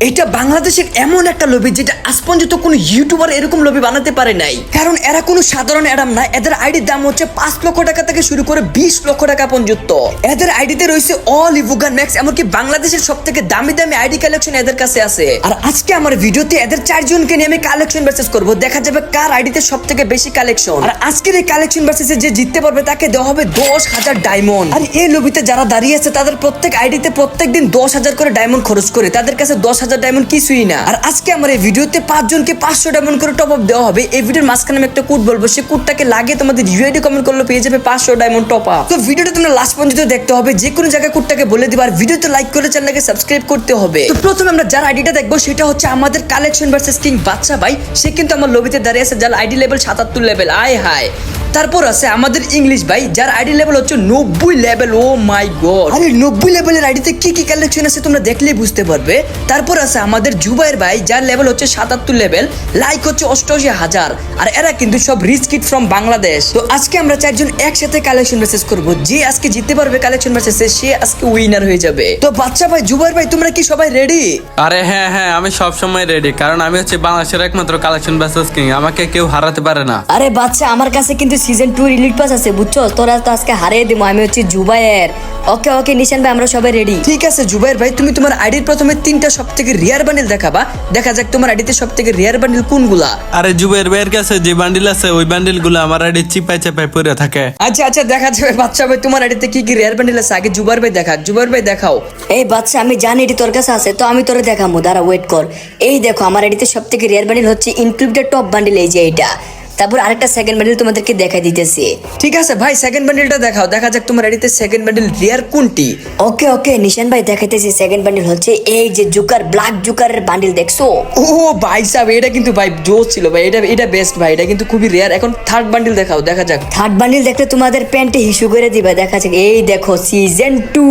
এটা বাংলাদেশের এমন একটা লবি যেটা আজ পর্যন্ত কোনো ইউটিউবার এরকম লবি বানাতে পারে নাই। কারণ এরা কোনো সাধারণ অ্যাডাম না, এদের আইডির দাম হচ্ছে পাঁচ লক্ষ টাকা থেকে শুরু করে বিশ লক্ষ টাকা পর্যন্ত। এদের আইডিতে রয়েছে অল ইভুগান ম্যাক্স এমনকি বাংলাদেশের সব থেকে দামি দামি আইডি কালেকশন এদের কাছে আছে। আর আজকে আমার ভিডিওতে এদের চারজনকে নিয়ে আমি কালেকশন ভার্সেস করব, দেখা যাবে কার আইডিতে সব থেকে বেশি কালেকশন আর আজকের এই কালেকশন ভার্সেসে যে জিততে পারবে তাকে দেওয়া হবে দশ হাজার ডায়মন্ড আর এই লবিতে যারা দাঁড়িয়ে আছে, তাদের প্রত্যেক আইডিতে প্রত্যেক দিন দশ হাজার করে ডায়মন্ড খরচ করে, তাদের কাছে দশ হাজার ডায়মন্ড কিছুই না। আর আজকে আমার এই ভিডিওতে পাঁচজনকে পাঁচশো ডায়মন্ড করে টপ আপ দেওয়া হবে। এই ভিডিওর মাঝখানে আমি একটা কোড বলব। সেই কোডটাকে লাগিয়ে তোমাদের ইউআইডি কমেন্ট করলে পেয়ে যাবে পাঁচশো ডায়মন্ড টপ আপ তো ভিডিওটা তোমরা লাস্ট পর্যন্ত দেখতে হবে। যে কোনো জায়গায় কোডটাকে বলে দিবা। আর ভিডিওতে লাইক করে চ্যানেলকে সাবস্ক্রাইব করতে হবে। তো প্রথমে আমরা যার আইডিটা দেখব, সেটা হচ্ছে আমাদের কালেকশন ভার্সেস কিং বাচ্চা ভাই। সে কিন্তু আমার লবিতে দাঁড়িয়ে আছে, যার আইডি লেভেল সাতাত্তর লেভেল আয় হায়। তারপর আছে আমাদের ইংলিশ ভাই যার আইডি লেভেল হচ্ছে নব্বই লেভেল ও মাই গড আরে নব্বই লেভেলের আইডিতে কি কি কালেকশন আছে তোমরা দেখলেই বুঝতে পারবে। তারপর আছে আমাদের জুবাইর ভাই যার লেভেল হচ্ছে সাতাত্তর লেভেল লাইক হচ্ছে অষ্টআশি হাজার। আর এরা কিন্তু সব রিচ কিট ফ্রম বাংলাদেশ তো আজকে আমরা চারজন একসাথে কালেকশন মেসেজ করব। যে আজকে জিততে পারবে কালেকশন মেসেজে সে আজকে উইনার হয়ে যাবে। তো বাচ্চা ভাই জুবাইর ভাই তোমরা কি সবাই রেডি আরে হ্যাঁ হ্যাঁ আমি সব সময় রেডি কারণ আমি হচ্ছে বাংলাদেশের একমাত্র কালেকশন ব্যাসেস কিং আমাকে কেউ হারাতে পারে না। আরে বাচ্চা আমার কাছে কিন্তু সিজন টু রিলিট পাস আছে বুঝছ? তোরা তো আজকে হারিয়ে দিব আমি হচ্ছে জুবাইয়ের। ওকে ওকে নিশান ভাই আমরা সবাই রেডি ঠিক আছে জুবাইর ভাই তুমি তোমার আইডির প্রথমে তিনটা সব থেকে রিয়ার বান্ডিল দেখাবা। দেখা যাক তোমার আইডিতে সব থেকে রিয়ার বান্ডিল কোনগুলা। আরে জুবের ভাইয়ের কাছে যে বান্ডিল আছে ওই বান্ডিলগুলো আমার আইডি চিপাই চাপাই পড়ে থাকে। আচ্ছা আচ্ছা দেখা যাবে বাচ্চা ভাই তোমার আইডিতে কি কি রেয়ার বান্ডিল আছে? আগে জুবার ভাই দেখা জুবার ভাই দেখাও। এই বাচ্চা আমি জানি এটি তোর কাছে আছে তো আমি তোরে দেখাবো দাঁড়া ওয়েট কর। এই দেখো আমার এটিতে সব থেকে রেয়ার বান্ডিল হচ্ছে ইনক্লুডেড টপ বান্ডিল এই যে এইটা। তারপর আরেকটা সেকেন্ড বান্ডিল তোমাদেরকে দেখাই দিতেছি। ঠিক আছে ভাই সেকেন্ড বান্ডিলটা দেখাও দেখা যাক তোমার আইডিতে সেকেন্ড বান্ডিল রিয়ার কোনটি? ওকে ওকে নিশান ভাই দেখাইতেছি সেকেন্ড বান্ডিল হচ্ছে এই যে জুকার ব্ল্যাক জুকারের বান্ডিল দেখছ? ও ভাই সাহেব এটা কিন্তু ভাই জোস ছিল ভাই এটা এটা বেস্ট ভাই এটা কিন্তু খুবই রেয়ার এখন থার্ড বান্ডিল দেখাও দেখা যাক। থার্ড বান্ডিল দেখলে তোমাদের প্যান্টে হিসু করে দিবা দেখা যাক। এই দেখো সিজন টু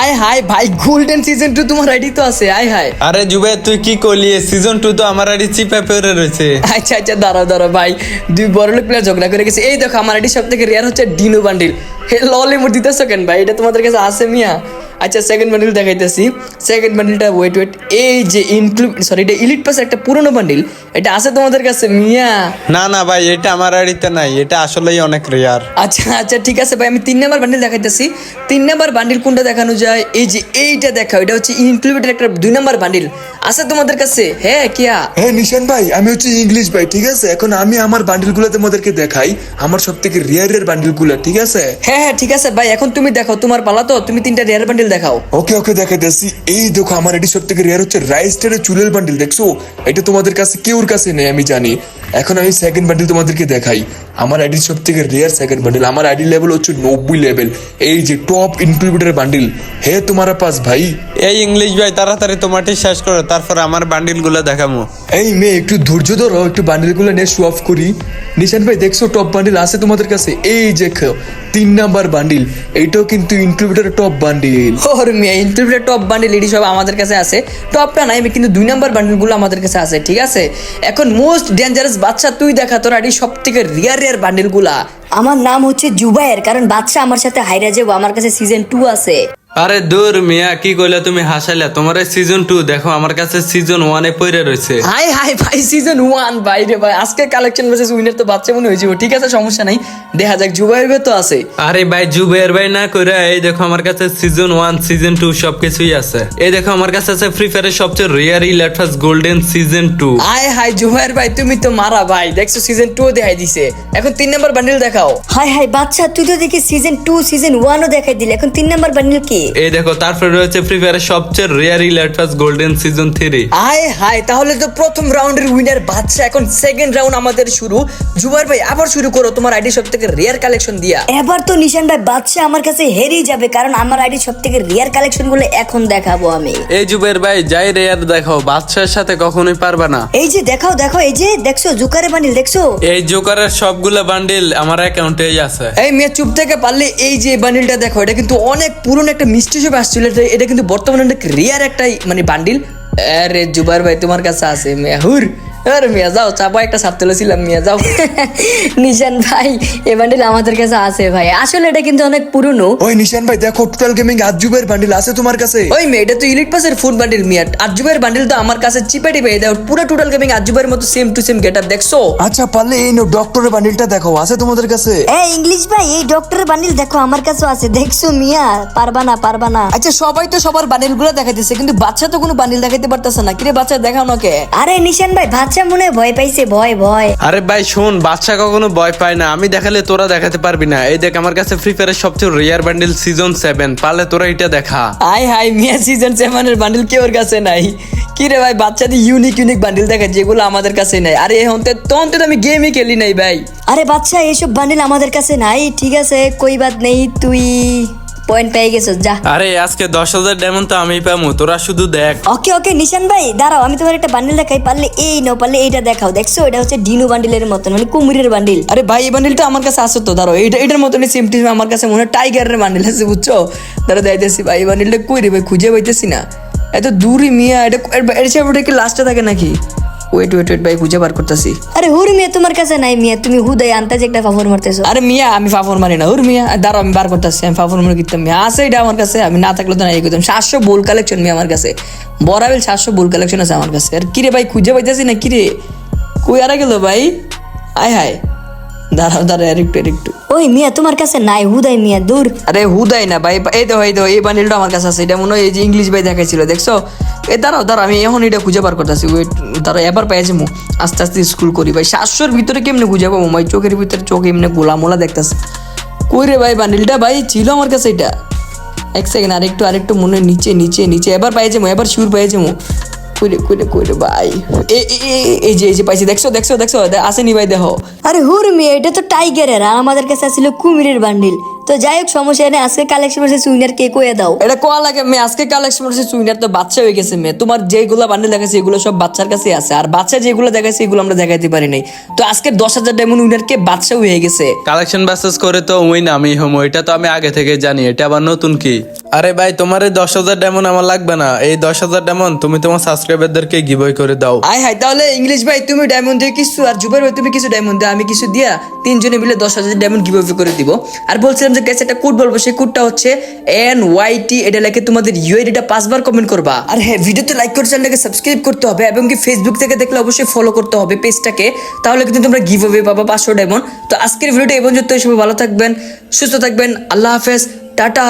আয় হাই ভাই গোল্ডেন সিজন টু তোমার আইডি তো আছে আয় হাই আরে জুবে তুই কি করলি? সিজন টু তো আমার আইডি চিপে পড়ে রয়েছে। আচ্ছা আচ্ছা দাঁড়াও দাঁড়াও ভাই। দুই বড় লোক প্লেয়ার ঝগড়া করে গেছে। এই দেখো, আমার এটি সব থেকে রেয়ার হচ্ছে ডিনো বান্ডিল। হে লল মোট দিতেছো কেন ভাই? এটা তোমাদের কাছে আছে মিয়া? আচ্ছা সেকেন্ড বান্ডিল দেখাইতেছি। সেকেন্ড বান্ডিলটা ওয়েট ওয়েট এই যে ইনক্লুড সরি এটা ইলিট পাস একটা পুরনো বান্ডিল এটা আছে তোমাদের কাছে মিয়া? না না ভাই এটা আমার আইডিতে নাই এটা আসলেই অনেক রেয়ার আচ্ছা আচ্ছা ঠিক আছে ভাই আমি তিন নাম্বার বান্ডিল দেখাইতেছি। তিন নাম্বার বান্ডিল কোনটা দেখানো যায়? এই যে এইটা দেখাও এটা হচ্ছে ইনক্লুডেড একটা দুই নাম্বার বান্ডিল আছে তোমাদের কাছে? হ্যাঁ কিয়া? হ্যাঁ নিশান ভাই আমি হচ্ছে ইংলিশ ভাই ঠিক আছে? এখন আমি আমার বান্ডিলগুলো তোমাদেরকে দেখাই আমার সব থেকে রেয়ারের বান্ডিলগুলো ঠিক আছে? হ্যাঁ হ্যাঁ ঠিক আছে ভাই এখন তুমি দেখো তোমার পালা তো তুমি তিনটা রেয়ার বান্ডিল দেখাও। ওকে ওকে দেখাইতেছি। এই দেখো, আমার এটি সব থেকে রেয়ার হচ্ছে রাইস্টারের চুলের বান্ডিল দেখছ? এটা তোমাদের কাছে কেউর কাছে নেই, আমি জানি। এখন আমি সেকেন্ড বান্ডিল তোমাদেরকে দেখাই। আমার আইডি সব থেকে রেয়ার সেকেন্ড বান্ডিল আমার আইডি লেভেল হচ্ছে নব্বই লেভেল এই যে টপ ইনক্লুডের বান্ডিল হে তোমার পাস ভাই। এই ইংলিশ ভাই তাড়াতাড়ি তোমারটি শেষ করো তারপর আমার বান্ডিলগুলো দেখাবো এই মেয়ে একটু ধৈর্য ধরো একটু বান্ডিলগুলো নিয়ে শো অফ করি। নিশান ভাই দেখছ টপ বান্ডিল আছে তোমাদের কাছে? এই যে তিন নাম্বার বান্ডিল এইটাও কিন্তু ইনক্লুডের টপ বান্ডিল ওর মিয়া ইনক্লুডেড টপ বান্ডিল এটি সব আমাদের কাছে আছে। টপটা নাই কিন্তু দুই নাম্বার বান্ডিলগুলো আমাদের কাছে আছে ঠিক আছে? এখন মোস্ট ডেঞ্জারাস বাচ্চা তুই দেখা তোর আইডি সব থেকে রিয়ার রিয়ার বান্ডিলগুলা আমার নাম হচ্ছে জুবাইয়ের কারণ বাচ্চা আমার সাথে হাইরা যাব, আমার কাছে সিজন টু আছে। আরে দূর মিয়া কি কইলা তুমি হাসাইলা? তোমার সিজন টু দেখো আমার কাছে সিজন ওয়ানে পড়ে রয়েছে হাই হাই ভাই সিজন ওয়ান ভাই রে ভাই আজকে কালেকশন ভার্সেস উইনার তো বাচ্চা মনে হয়েছিল। ঠিক আছে সমস্যা নাই। দেখা যাক জুবাইর তো আছে। আরে ভাই জুবের ভাই না কইরা এই দেখো আমার কাছে সিজন ওয়ান সিজন টু সবকিছুই আছে। এই দেখো আমার কাছে আছে ফ্রি ফায়ারের সবচেয়ে rare Eclectus golden season two hi hi Zubair ভাই তুমি তো মারা ভাই। দেখছ সিজন টু দেখাই দিছে। এখন তিন নাম্বার বান্ডিল দেখাও। হাই হাই বাচ্চা তুই তো দেখি সিজন টু সিজন ওয়ানও দেখাই দিলে। এখন তিন নাম্বার বান্ডিল কি? এই দেখো তারপরে রয়েছে ফ্রি ফায়ারের সবচেয়ে রেয়ার ইলেকট্রাস গোল্ডেন সিজন থ্রি আয় হাই তাহলে তো প্রথম রাউন্ডের উইনার বাচ্চা এখন সেকেন্ড রাউন্ড আমাদের শুরু। জুবাইর ভাই আবার শুরু করো তোমার আইডি সব থেকে রেয়ার কালেকশন দিয়া। এবার তো নিশান ভাই বাচ্চা আমার কাছে হেরেই যাবে কারণ আমার আইডি সব থেকে রিয়ার কালেকশনগুলো এখন দেখাবো আমি। এই জুবের ভাই যাই রেয়ার দেখো বাচ্চার সাথে কখনোই পারবে না। এই যে দেখাও দেখো এই যে দেখছ জুকারে বান্ডিল দেখছ? এই জোকারের সবগুলা বান্ডিল আমার অ্যাকাউন্টেই আছে। এই মেয়ে চুপ থেকে পারলে এই যে বান্ডিলটা দেখো এটা কিন্তু অনেক পুরনো একটা মিষ্টি সব আসছিল এটা- কিন্তু বর্তমানে অনেক রেয়ার একটা মানে বান্ডিল আরে জুবার ভাই, তোমার কাছে আছে, মেহুর। আরে মিয়া যাও চাপা একটা সাপ তুলেছিলাম মিয়া যাও। নিশান ভাই এ বান্ডিল আমাদের কাছে আছে ভাই। আসলে এটা কিন্তু অনেক পুরনো। ওই নিশান ভাই দেখো টোটাল গেমিং আজুবের বান্ডিল আছে তোমার কাছে? ওই মেয়ে এটা তো ইলিট পাসের ফুড বান্ডিল মিয়া। আজুবের বান্ডিল তো আমার কাছে চিপে টিপে দাও পুরো টোটাল গেমিং আজুবের মতো সেম টু সেম গেট দেখছ? আচ্ছা পারলে এই নো ডক্টরের বান্ডিলটা দেখো আছে তোমাদের কাছে? এই ইংলিশ ভাই এই ডক্টরের বান্ডিল দেখো আমার কাছে আছে। দেখছ মিয়া? পারবা না পারবা না। আচ্ছা সবাই তো সবার বান্ডিলগুলো দেখাইতেছে কিন্তু বাচ্চা তো কোনো বান্ডিল দেখাইতে পারতেছে না। কিরে বাচ্চা দেখাও না কে আরে নিশান ভাই বাচ্চা মনে ভয় পাইছে ভয় ভয়। আরে ভাই শোন বাচ্চা কখনো ভয় পায় না। আমি দেখালে তোরা দেখাতে পারবি না। এই দেখ আমার কাছে ফ্রি ফায়ারের সবচেয়ে রেয়ার বান্ডিল সিজন সেভেন পারলে তোরা এটা দেখা। হাই হাই মিয়া সিজন সেভেনের বান্ডিল কেউর কাছে নাই? কি রে ভাই বাচ্চাদের ইউনিক ইউনিক বান্ডিল দেখা যেগুলো আমাদের কাছে নাই। আরে এখন তো তখন তো আমি গেমই খেলি নাই ভাই। আরে বাচ্চা এসব বান্ডিল আমাদের কাছে নাই ঠিক আছে কই বাত নেই তুই। পয়েন্ট পেয়ে গেছো যা। আরে আজকে দশ হাজার ডায়মন্ড তো আমি পাবো তোরা শুধু দেখ। ওকে ওকে নিশান ভাই দাঁড়াও আমি তোমার একটা বান্ডিল দেখাই পারলে এই নাও পারলে এইটা দেখাও। দেখছ এটা হচ্ছে ডিনু বান্ডিলের মতন মানে কুমিরের বান্ডিল আরে ভাই এই বান্ডিলটা আমার কাছে আছে তো ধরো এটা এটার মতনই সেম টিম আমার কাছে মনে হয় টাইগারের বান্ডিল আছে বুঝছ? ধরো যাইতেছি ভাই এই বান্ডিলটা কই রে ভাই খুঁজে পাইতেছি না। এত দূরই মিয়া এটা এর সাথে লাস্টে থাকে নাকি? ওয়েট ওয়েট ওয়েট ভাই খুঁজে বার করতেছি। আরে হুর মিয়া তোমার কাছে নাই মিয়া। তুমি হুদাই আন্তাজে একটা ফাফর মারতেছো। আরে মিয়া আমি ফাফর মারি না। ওর মিয়া দাঁড়াও আমি বার করতেছি আমি ফাফর মারি কিনতাম মিয়া। আছে এটা আমার কাছে আমি না থাকলে তো নাই করতাম সাতশো বোল কালেকশন মিয়া আমার কাছে। বরাবিল সাতশো বোল কালেকশন আছে আমার কাছে। আর কিরে ভাই খুঁজে পাইতেছি না কিরে? কই আরা গেল ভাই? আয় হায় দাঁড়াও দাঁড়াও আর একটু আর একটু। ওই মিয়া তোমার কাছে নাই হুদাই মিয়া দূর। আরে হুদাই না ভাই এই তো এই তো এই বান্ডিলটা আমার কাছে আছে। এটা মনে হয় এই যে ইংলিশ ভাই দেখাইছিল দেখছ? এ দাঁড়াও দাঁড়াও আমি এখন এটা খুঁজে বার করতেছি। ওয়েট দাঁড়াও এবার পেয়েছি মু আস্তে আস্তে স্কুল করি ভাই। সাতশোর ভিতরে কেমনে খুঁজে পাবো? ভাই চোখের ভিতরে চোখ এমনি গোলা মোলা দেখতেছে। কই রে ভাই বান্ডিলটা ভাই ছিল আমার কাছে এটা। এক সেকেন্ড আরেকটু আরেকটু মনে নিচে নিচে নিচে। এবার পাইছে মু এবার শিউর পাইছে মু কইরে কইরে কইরে ভাই এই যে এই যে পাইছি, দেখছ দেখছ দেখছ? আসেনি ভাই দেখো আরে হুর মেয়ে এটা তো টাইগারের আর আমাদের কাছে আসছিল কুমিরের বান্ডিল। তো যাই হোক সমস্যা নেই আজকে কালেকশন করছে সুইনার কে কয়ে দাও। এটা কোয়া লাগে? মেয়ে আজকে কালেকশন করছে চুইনার তো বাচ্চা হয়ে গেছে মেয়ে। তোমার যেগুলো বান্ডেল দেখাচ্ছে এগুলো সব বাচ্চার কাছে আছে। আর বাচ্চা যেগুলো দেখাচ্ছে এগুলো আমরা দেখাইতে পারি নাই। তো আজকে দশ হাজার ডায়মন্ড উইনারকে বাচ্চা হয়ে গেছে। কালেকশন বাসেস করে তো উইন আমি হমো। এটা তো আমি আগে থেকে জানি এটা আবার নতুন কি? আরে ভাই তোমার এই দশ হাজার ডায়মন্ড আমার লাগবে না। এই দশ হাজার ডায়মন্ড তুমি তোমার সাবস্ক্রাইবারদেরকে গিভওয়ে করে দাও। আয় হাই তাহলে ইংলিশ ভাই তুমি ডায়মন্ড দিয়ে কিছু আর জুবের ভাই তুমি কিছু ডায়মন্ড দিয়ে আমি কিছু দিয়া তিনজনে মিলে দশ হাজার ডায়মন্ড গিভ করে দিব। আর বলছিলাম যে গ্যাস একটা কোড বলব, সেই কোডটা হচ্ছে এন ওয়াই টি এটা লেখে তোমাদের ইউআইডিটা পাঁচবার কমেন্ট করবা। আর হ্যাঁ ভিডিওতে লাইক করে চ্যানেলটাকে সাবস্ক্রাইব করতে হবে, এবং কি ফেসবুক থেকে দেখলে অবশ্যই ফলো করতে হবে পেজটাকে তাহলে কিন্তু তোমরা গিভ অ্যাওয়ে পাবা পাঁচশো ডায়মন্ড তো আজকের ভিডিওটা এই পর্যন্ত সবাই ভালো থাকবেন, সুস্থ থাকবেন, আল্লাহ হাফেজ, টাটা।